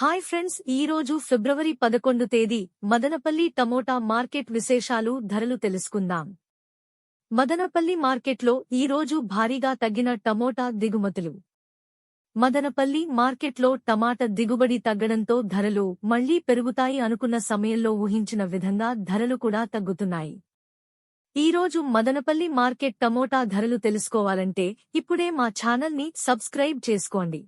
Hi friends ఈ రోజు ఫిబ్రవరి పదకొండు తేదీ మదనపల్లి టమోటా మార్కెట్ విశేషాలు ధరలు తెలుసుకుందాం. మదనపల్లి మార్కెట్లో ఈ రోజు భారీగా తగ్గిన టమోటా దిగుమతులు. మదనపల్లి మార్కెట్లో టమాటా దిగుబడి తగ్గడంతో ధరలు మళ్ళీ పెరుగుతాయి అనుకున్న సమయంలో ఊహించిన విధంగా ధరలు కూడా తగ్గుతున్నాయి. ఈ రోజు మదనపల్లి మార్కెట్ టమోటా ధరలు తెలుసుకోవాలంటే ఇప్పుడే మా ఛానల్ని సబ్స్క్రైబ్ చేసుకోండి.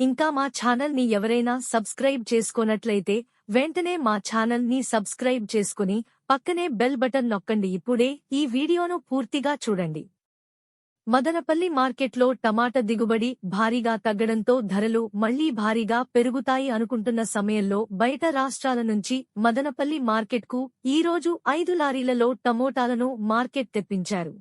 ఇంకా మా ఛానల్ని ఎవరైనా సబ్స్క్రైబ్ చేసుకోనట్లయితే వెంటనే మా ఛానల్ని సబ్స్క్రైబ్ చేసుకుని పక్కనే బెల్ బటన్ నొక్కండి. ఇప్పుడే ఈ వీడియోను పూర్తిగా చూడండి. మదనపల్లి మార్కెట్లో టమాటా దిగుబడి భారీగా తగ్గడంతో ధరలు మళ్ళీ భారీగా పెరుగుతాయి అనుకుంటున్న సమయంలో బయట రాష్ట్రాల నుంచి మదనపల్లి మార్కెట్కు ఈ రోజు ఐదు లారీలలో టమోటాలను మార్కెట్ తెప్పించారు.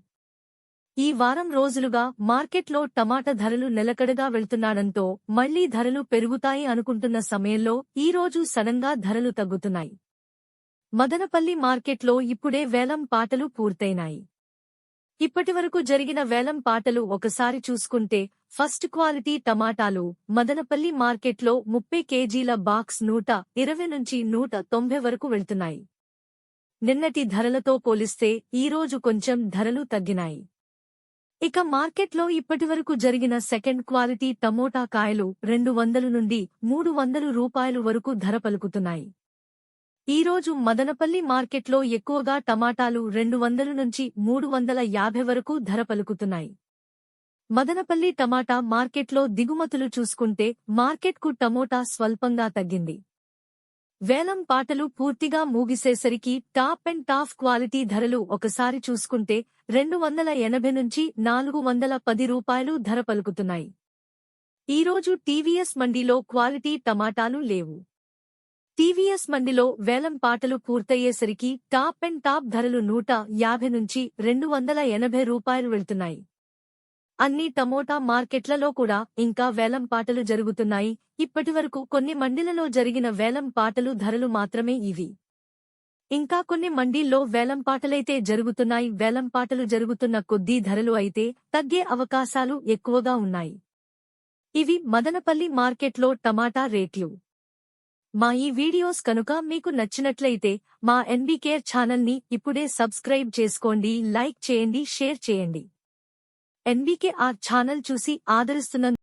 ఈ వారం రోజులుగా మార్కెట్లో టమాటా ధరలు నిలకడగా వెళ్తున్నాడంతో మళ్ళీ ధరలు పెరుగుతాయి అనుకుంటున్న సమయంలో ఈ రోజు సడన్గా ధరలు తగ్గుతున్నాయి. మదనపల్లి మార్కెట్లో ఇప్పుడే వేలం పాటలు పూర్తయినాయి. ఇప్పటివరకు జరిగిన వేలం పాటలు ఒకసారి చూసుకుంటే ఫస్ట్ క్వాలిటీ టమాటాలు మదనపల్లి మార్కెట్లో ముప్పై కేజీల బాక్స్ నూట ఇరవై నుంచి నూట తొంభై వరకు వెళ్తున్నాయి. నిన్నటి ధరలతో పోలిస్తే ఈరోజు కొంచెం ధరలు తగ్గినాయి. ఇక మార్కెట్లో ఇప్పటివరకు జరిగిన సెకండ్ క్వాలిటీ టమోటా కాయలు రెండు వందలు నుండి మూడు వందలు రూపాయలు వరకు ధర పలుకుతున్నాయి. ఈరోజు మదనపల్లి మార్కెట్లో ఎక్కువగా టమాటాలు రెండు వందల నుంచి మూడు వందల యాభై వరకు ధర పలుకుతున్నాయి. మదనపల్లి టమాటా మార్కెట్లో దిగుమతులు చూసుకుంటే మార్కెట్కు టమోటా స్వల్పంగా తగ్గింది. వేలం పాటలు పూర్తిగా మూగిసేసరికి టాప్ అండ్ టాప్ క్వాలిటీ ధరలు ఒకసారి చూసుకుంటే రెండు వందల ఎనభై నుంచి నాలుగు వందల పది రూపాయలు ధర పలుకుతున్నాయి. ఈరోజు టీవీఎస్ మండీలో క్వాలిటీ టమాటాలు లేవు. టీవీఎస్ మండిలో వేలం పాటలు పూర్తయ్యేసరికి టాప్ అండ్ టాప్ ధరలు నూట యాభై నుంచి రెండు వందల ఎనభై రూపాయలు వెళ్తున్నాయి. అన్ని టమోటా మార్కెట్లలో కూడా ఇంకా వేలం పాటలు జరుగుతున్నాయి. ఇప్పటివరకు కొన్ని మండీలలో జరిగిన వేలం పాటలు ధరలు మాత్రమే ఇవి. ఇంకా కొన్ని మండీల్లో వేలం పాటలైతే జరుగుతున్నాయి. వేలం పాటలు జరుగుతున్న కొద్దీ ధరలు అయితే తగ్గే అవకాశాలు ఎక్కువగా ఉన్నాయి. ఇవి మదనపల్లి మార్కెట్లో టమాటా రేట్లు. మా ఈ వీడియోస్ కనుక మీకు నచ్చినట్లయితే మా ఎన్బీకేర్ ఛానల్ని ఇప్పుడే సబ్స్క్రైబ్ చేసుకోండి లైక్ చేయండి షేర్ చేయండి. ఎన్బీకే ఆర్ ఛానల్ చూసి ఆదరిస్తున్న